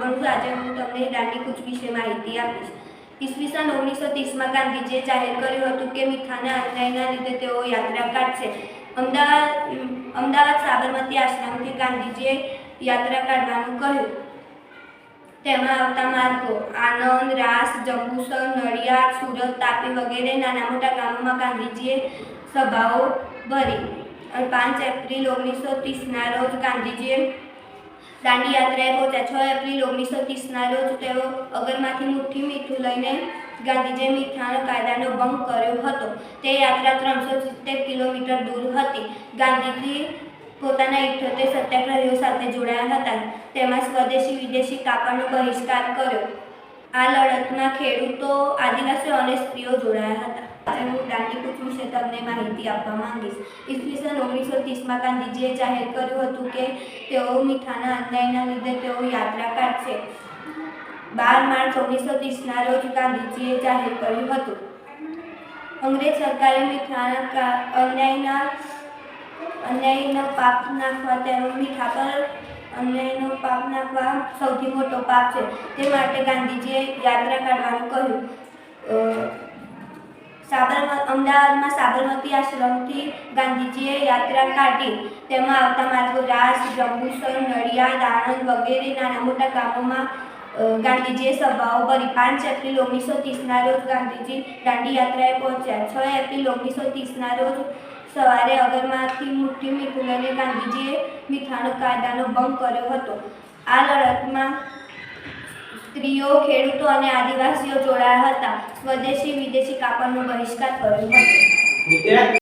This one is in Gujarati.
છું. આજે હું તમને દાંડી કૂચ વિશે માહિતી આપીશ. ઈસવીસન ઓગણીસો ત્રીસમાં ગાંધીજીએ જાહેર કર્યું હતું કે મીઠાના અન્યાયના લીધે તેઓ યાત્રા કાઢશે. અમદાવાદ અમદાવાદ સાબરમતી આશ્રમથી ગાંધીજીએ યાત્રા કાઢવાનું કહ્યું. તેમાં આવતા માર્ગો, આનંદ, રાસ, જંબુસર, નડિયાદ, સુરત, તાપી વગેરે નાના મોટા ગામોમાં ગાંધીજીએ સભાઓ ભરી. અને પાંચ એપ્રિલ ઓગણીસો ત્રીસના રોજ ગાંધીજીએ દાંડી યાત્રાએ પહોંચ્યા. છ એપ્રિલ ઓગણીસો ત્રીસના રોજ તેઓ અગરમાંથી મુઠ્ઠી મીઠું લઈને ગાંધીજીએ મીઠાના કાયદાનો ભંગ કર્યો હતો. તે યાત્રા ત્રણસો સિત્તેર કિલોમીટર દૂર હતી. ગાંધીજી પોતાના ઇઠ્ઠોતેર સત્યાગ્રહીઓ સાથે જોડાયા હતા. તેમાં સ્વદેશી વિદેશી કાપડનો બહિષ્કાર કર્યો. આ લડતમાં ખેડૂતો આદિવાસીઓ અને સ્ત્રીઓ જોડાયા હતા. આજે હું દાંડી વિશે તમને માહિતી આપવા માંગીશ. ઈસવીસન ઓગણીસો ત્રીસમાં ગાંધીજીએ જાહેર કર્યું હતું કે તેઓ મીઠાના અન્યાયના લીધે તેઓ યાત્રા કાઢશે. બાર માર્ચ ઓગણીસો ત્રીસના રોજ ગાંધીજીએ જાહેર કર્યું હતું. અંગ્રેજ સરકારે મીઠાના અન્યાયના, અન્યાયનો પાપ નાખવા તેઓ મીઠા પર અન્યાયનો પાપ નાખવા સૌથી મોટો પાપ છે. તે માટે ગાંધીજીએ યાત્રા કાઢવાનું કહ્યું. સાબરમતી, અમદાવાદમાં સાબરમતી આશ્રમથી ગાંધીજીએ યાત્રા કાઢી. તેમાં આવતા માર્ગો રાસ, જંબુસર, નડિયાદ, આણંદ વગેરે નાના મોટા ગામોમાં ગાંધીજીએ સભાઓ ભરી. પાંચ એપ્રિલ ઓગણીસો ત્રીસના રોજ ગાંધીજી દાંડી યાત્રાએ પહોંચ્યા. છ એપ્રિલ ઓગણીસો ત્રીસના રોજ સવારે અગરમાંથી મુઠ્ઠી મીઠું લઈને ગાંધીજીએ મીઠાણ કાયદાનો ભંગ કર્યો હતો. આ લડતમાં સ્ત્રીઓ, ખેડૂતો અને આદિવાસીઓ જોડાયા હતા. સ્વદેશી વિદેશી કાપડનો બહિષ્કાર કર્યો હતો.